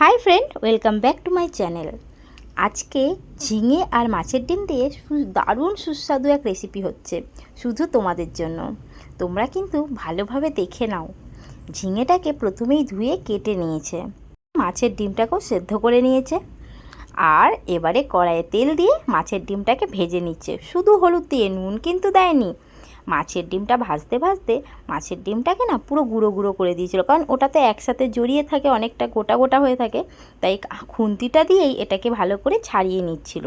Hi friend, welcome back to my channel. আজকে ঝিঙে আর মাছের ডিম দিয়ে দারুণ সুস্বাদু এক রেসিপি হচ্ছে, শুধু তোমাদের জন্য। তোমরা কিন্তু ভালোভাবে দেখে নাও। ঝিঙেটাকে প্রথমেই ধুয়ে কেটে নিয়েছে। মাছের ডিমটাকেও সেদ্ধ করে নিয়েছে। আর এবারে কড়াইয়ে তেল দিয়ে মাছের ডিমটাকে ভেজে নিচ্ছে। শুধু হলুদ দিয়ে, নুন কিন্তু দেয়নি। মাছের ডিমটা ভাজতে ভাজতে মাছের ডিমটাকে না পুরো গুঁড়ো গুঁড়ো করে দিয়েছিল। কারণ ওটাতে একসাথে জড়িয়ে থাকে, অনেকটা গোটা গোটা হয়ে থাকে। তাই খুন্তিটা দিয়েই এটাকে ভালো করে ছাড়িয়ে নিচ্ছিল।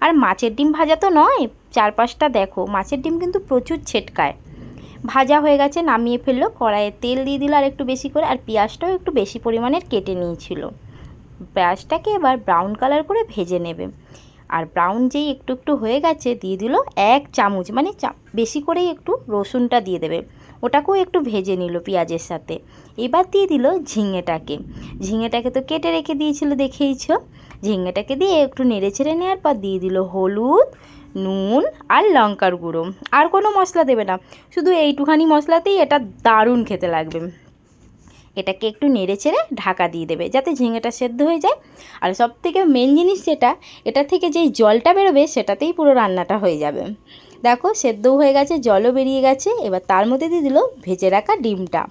আর মাছের ডিম ভাজা তো নয়, চারপাশটা দেখো, মাছের ডিম কিন্তু প্রচুর ছেটকায়। ভাজা হয়ে গেছে, নামিয়ে ফেলল, কড়াইয়ে তেল দিয়ে দিল আর একটু বেশি করে, আর পেঁয়াজটাও একটু বেশি পরিমাণের কেটে নিয়েছিল। পেঁয়াজটাকে এবার ব্রাউন কালার করে ভেজে নেবে। আর ব্রাউন যেই একটু একটু হয়ে গেছে দিয়ে দিল এক চামচ মানে বেশি করেই একটু রসুনটা দিয়ে দেবে। ওটাকেও একটু ভেজে নিল পেঁয়াজের সাথে। এবার দিয়ে দিল ঝিঙেটাকে। ঝিঙেটাকে তো কেটে রেখে দিয়েছিল, দেখেইছ? ঝিঙেটাকে দিয়ে একটু নেড়ে ছেড়ে নেওয়ার পর দিয়ে দিল হলুদ, নুন আর লঙ্কার গুঁড়ো। আর কোনো মশলা দেবে না। শুধু এইটুখানি মশলাতেই এটা দারুণ খেতে লাগবে। এটাকে একটু নেড়ে চেড়ে ঢাকা দিয়ে দেবে যাতে ঝিঙেটা সেদ্ধ হয়ে যায়। আর সব থেকে মেন জিনিস যেটা, এটা থেকে যেই জলটা বেরোবে সেটাতেই পুরো রান্নাটা হয়ে যাবে। দেখো সেদ্ধও হয়ে গেছে, জলও বেরিয়ে গেছে, এবার তার মধ্যে দিয়ে দিল ভেজে রাখা ডিমটা।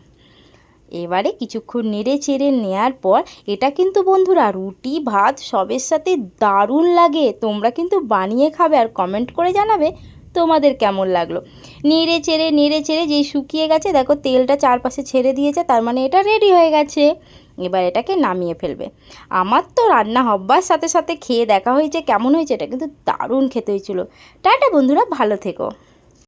এবারে কিছুক্ষণ নেড়ে চেড়ে নেওয়ার পর, এটা কিন্তু বন্ধুরা রুটি, ভাত সবের সাথে দারুণ লাগে। তোমরা কিন্তু বানিয়ে খাবে আর কমেন্ট করে জানাবে তোমাদের কেমন লাগল? নেড়ে চেড়ে নেড়ে চেড়ে যেই শুকিয়ে গেছে, দেখো তেলটা চারপাশে ছেড়ে দিয়েছে, তার মানে এটা রেডি হয়ে গেছে। এবার এটাকে নামিয়ে ফেলবে। আমার তো রান্না হব্বার সাথে সাথে খেয়ে দেখা হয়েছে, কেমন হয়েছে এটা কিন্তু দারুণ খেতে হয়েছিল। টাটা বন্ধুরা, ভালো থেকো।